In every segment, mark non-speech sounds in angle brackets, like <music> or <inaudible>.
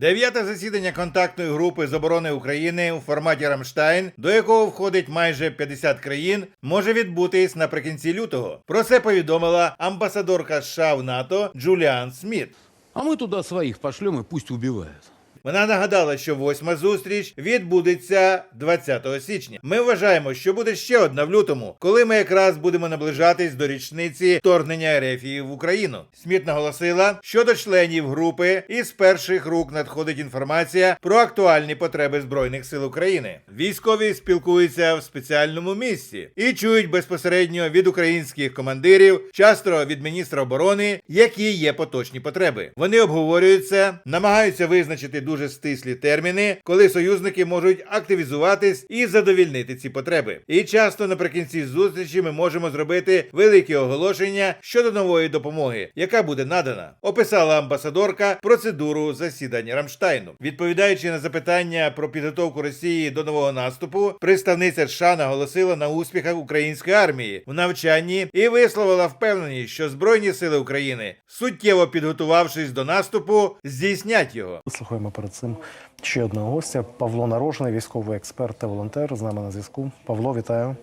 Дев'яте засідання контактної групи з оборони України у форматі Рамштайн, до якого входить майже 50 країн, може відбутись наприкінці лютого. Про це повідомила амбасадорка США в НАТО Джуліан Сміт. А ми туди своїх пошлемо і пусть убивают. Вона нагадала, що восьма зустріч відбудеться 20 січня. Ми вважаємо, що буде ще одна в лютому, коли ми якраз будемо наближатись до річниці вторгнення Рефії в Україну. Сміт наголосила, що до членів групи із перших рук надходить інформація про актуальні потреби збройних сил України. Військові спілкуються в спеціальному місці і чують безпосередньо від українських командирів, часто від міністра оборони, які є поточні потреби. Вони обговорюються, намагаються визначити дуже стислі терміни, коли союзники можуть активізуватись і задовільнити ці потреби. І часто наприкінці зустрічі ми можемо зробити великі оголошення щодо нової допомоги, яка буде надана. Описала амбасадорка процедуру засідання Рамштайну. Відповідаючи на запитання про підготовку Росії до нового наступу, представниця США наголосила на успіхах української армії в навчанні і висловила впевненість, що збройні сили України, суттєво підготувавшись до наступу, здійснять його. Слухаємо перед цим ще одного гостя. Павло Нарожний, військовий експерт та волонтер. З нами на зв'язку. Павло, вітаю.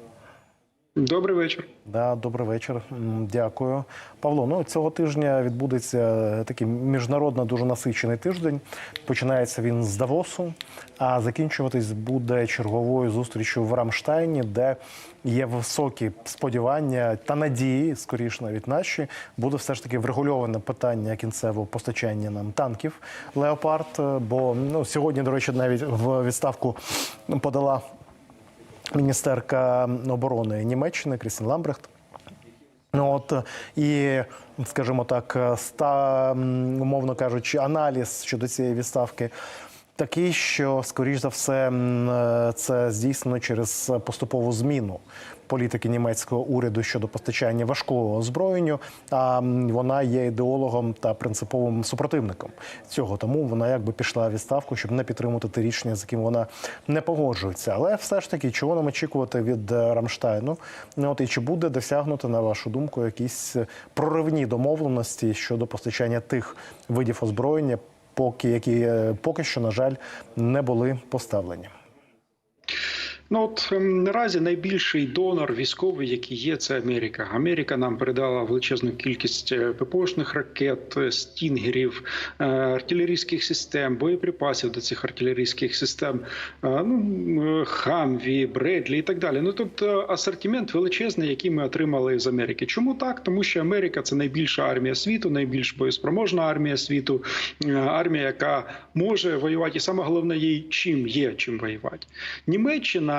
Добрий вечір. Да, добрий вечір. Дякую. Павло, ну цього тижня відбудеться такий міжнародно дуже насичений тиждень. Починається він з Давосу, а закінчуватись буде черговою зустрічю в Рамштайні, де є високі сподівання та надії, скоріш навіть наші, буде все ж таки врегульоване питання кінцевого постачання нам танків Леопард. Бо ну сьогодні, до речі, навіть в відставку подала міністерка оборони Німеччини Крістін Ламбрехт. Ну, От і, скажімо так, ста, умовно кажучи, аналіз щодо цієї відставки такий, що, скоріш за все, е, це здійснено через поступову зміну політики німецького уряду щодо постачання важкого озброєння. А вона є ідеологом та принциповим супротивником цього. Тому вона якби пішла в відставку, щоб не підтримувати те рішення, з яким вона не погоджується. Але все ж таки, чого нам очікувати від е, Рамштайну? Ну, От і чи буде досягнуто, на вашу думку, якісь проривні домовленості щодо постачання тих видів озброєння, поки які е, поки що, на жаль, не були поставлені? Ну от ем, наразі найбільший донор військовий, який є, це Америка. Америка нам передала величезну кількість е, ППОшних ракет, е, стінгерів, е, артилерійських систем, боєприпасів до цих артилерійських систем, ну хамві, бредлі і так далі. Ну тобто асортимент величезний, який ми отримали з Америки. Чому так? Тому що Америка це найбільша армія світу, найбільш боєспроможна армія світу, армія, яка може воювати, і саме головне, їй чим є чим воювати. Німеччина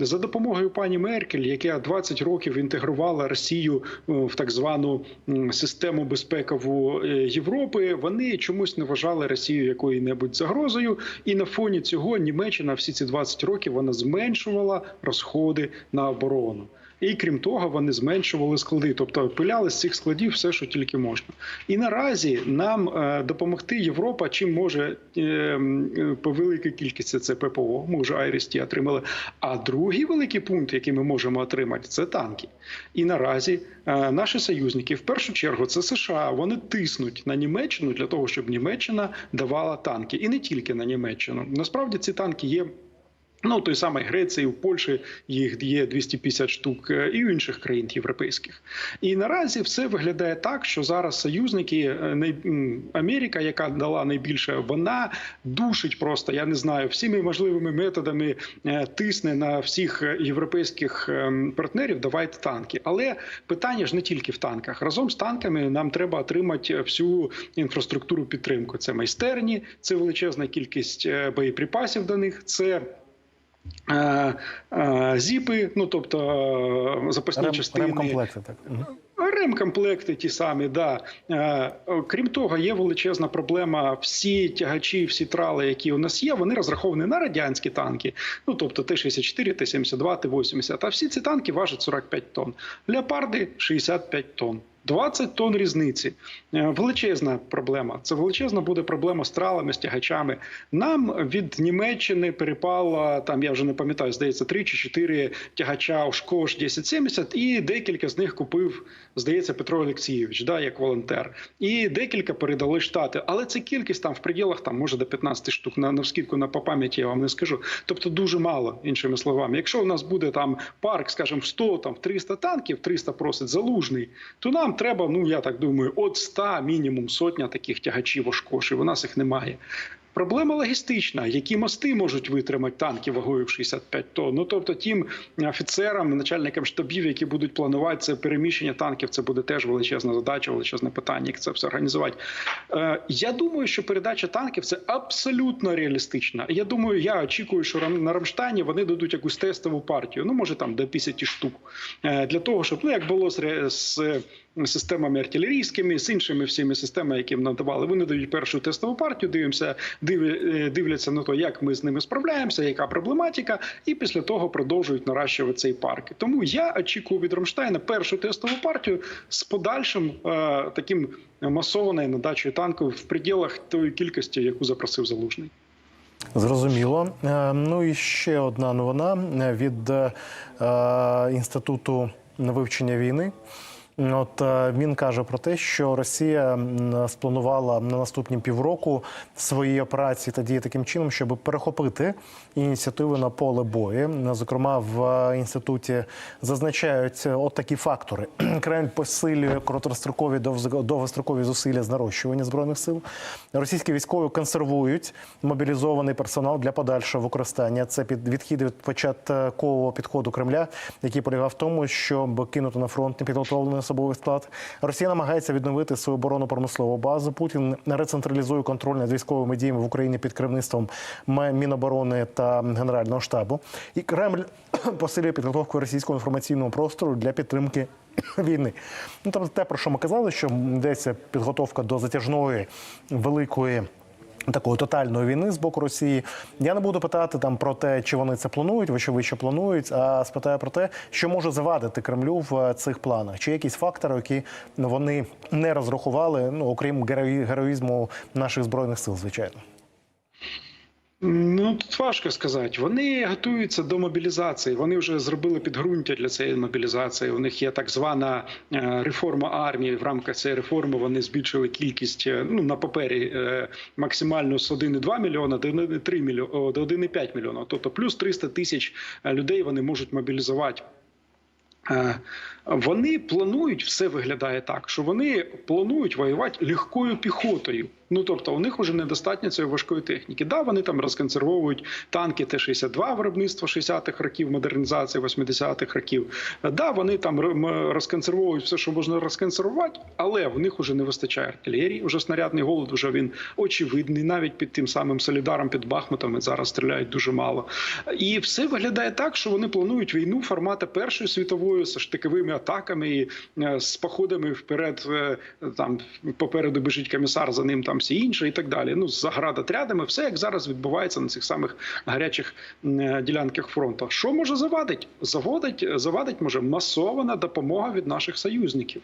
за допомогою пані Меркель, яка 20 років інтегрувала Росію в так звану систему безпекову е, Європи, вони чомусь не вважали Росію якою-небудь загрозою, і на фоні цього Німеччина всі ці 20 років вона зменшувала розходи на оборону. І крім того, вони зменшували склади, тобто пиляли з цих складів все, що тільки можна. І наразі нам е, допомогти Європа, чим може е, по великій кількості це ППО. Ми вже Айресті отримали. А другий великий пункт, який ми можемо отримати, це танки. І наразі е, наші союзники, в першу чергу, це США. Вони тиснуть на Німеччину для того, щоб Німеччина давала танки, і не тільки на Німеччину. Насправді ці танки є. Ну, той самий Греції, у Польщі їх є 250 штук, е, і у інших країн європейських. І наразі все виглядає так, що зараз союзники е, Америка, яка дала найбільше, вона душить просто, я не знаю, всіми можливими методами е, тисне на всіх європейських партнерів. Давайте танки. Але питання ж не тільки в танках. Разом з танками нам треба отримати всю інфраструктуру підтримки. Це майстерні, це величезна кількість боєприпасів до них. Це Зіпи, ну тобто е, запасні Рем, частини, ремкомплекти, так. Ремкомплекти ті самі. Да. Е, Крім того, є величезна проблема. Всі тягачі, всі трали, які у нас є, вони розраховані на радянські танки. Ну тобто Т-64, Т-72, Т-80. А всі ці танки важать 45 тонн. Леопарди 65 тонн. 20 тонн різниці. Е, Величезна проблема. Це величезна буде проблема з тралами, з тягачами. Нам від Німеччини перепало там, я вже не пам'ятаю, здається, 3 чи 4 тягача Ошкош 1070, і декілька з них купив, здається, Петро Олексійович, да, як волонтер. І декілька передали штати. Але це кількість там в пределах там може до 15 штук. На навскідку на по пам'яті я вам не скажу. Тобто дуже мало, іншими словами. Якщо у нас буде там парк, скажімо, 100 там 300 танків, 300 просить залужний, то нам треба, ну я так думаю, от 100 мінімум сотня таких тягачів Ошкошів. У нас їх немає. Проблема логістична, які мости можуть витримати танки вагою в 65 тонн. Ну тобто, тим офіцерам, начальникам штабів, які будуть планувати це переміщення танків, це буде теж величезна задача, величезне питання, як це все організувати. Е, я думаю, що передача танків це абсолютно реалістична. Я думаю, я очікую, що на Рамштайні вони дадуть якусь тестову партію. Ну може там до 50 штук е, для того, щоб ну як було з, системами артилерійськими, з іншими всіми системами, які надавали. Вони дають першу тестову партію. Дивимося, дивляться на те, як ми з ними справляємося, яка проблематика, і після того продовжують наращувати цей парк. Тому я очікую від Рамштайна першу тестову партію з подальшим е, таким масованою надачею танків в пределах тої кількості, яку запросив залужний. Зрозуміло. Е, Ну і ще одна новина е, від е, інституту вивчення війни. От е, він каже про те, що Росія спланувала на наступні півроку свої операції та дії таким чином, щоб перехопити ініціативи на поле бою. Зокрема, в е, інституті зазначають е, от такі фактори: <clears throat> Кремль посилює короткострокові довгострокові зусилля з нарощування збройних сил. Російські військові консервують мобілізований персонал для подальшого використання. Це під відхід від початкового підходу Кремля, який полягав в тому, щоб кинути на фронт непідготовлений особовий склад. Росія намагається відновити свою оборонну промислову базу. Путін рецентралізує контроль над військовими діями в Україні під керівництвом Міноборони та Генерального штабу. І Кремль <clears throat> посилює підготовку російського інформаційного простору для підтримки <clears throat> війни. Ну тобто те, про що ми казали, що йдеться підготовка до затяжної великої. Такої тотальної війни з боку Росії я не буду питати там про те, чи вони це планують, вочевидь, що планують, а спитаю про те, що може завадити Кремлю в е, цих планах, чи якісь фактори, які вони не розрахували, ну окрім героїзму наших збройних сил, звичайно. Ну тут важко сказати. Вони готуються до мобілізації. Вони вже зробили підґрунтя для цієї мобілізації. У них є так звана е, реформа армії. В рамках цієї реформи вони збільшили кількість е, ну на папері е, максимально з 1,2 мільйона до 1,3 мільйона до 1,5 мільйона. Тобто плюс 300 тисяч людей вони можуть мобілізувати. Вони планують, все виглядає так, що вони планують воювати легкою піхотою. Ну тобто, у них вже недостатньо цієї важкої техніки. Да, вони там розконсервовують танки Т-62 виробництва 60-х років, модернізації 80-х років. Да, вони там розконсервовують все, що можна розконсервувати, але в них вже не вистачає артилерії. Уже снарядний голод, вже він очевидний. Навіть під тим самим Солідаром, під Бахмутом зараз стріляють дуже мало. І все виглядає так, що вони планують війну формату Першої світової з штиковими атаками і е, з походами вперед. е, Там попереду біжить комісар, за ним там всі інші і так далі. Ну з заградотрядами, все як зараз відбувається на цих самих гарячих е, ділянках фронту. Що може завадить? Заводить, завадить може масована допомога від наших союзників.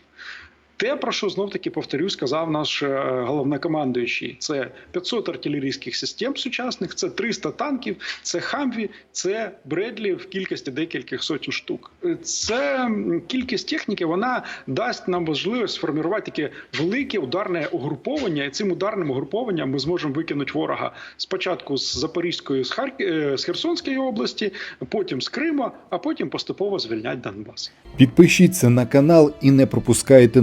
Те, про що знов таки повторю, сказав наш е, головнокомандуючий: це 500 артилерійських систем сучасних, це 300 танків, це хамві, це Бредлі в кількості декількох сотень штук. Е, Це кількість техніки, вона дасть нам можливість сформувати таке велике ударне угруповання, і цим ударним угрупованням ми зможемо викинути ворога спочатку з Запорізької, з Харк... е, з Херсонської області, потім з Криму, а потім поступово звільнять Донбас. Підпишіться на канал і не пропускайте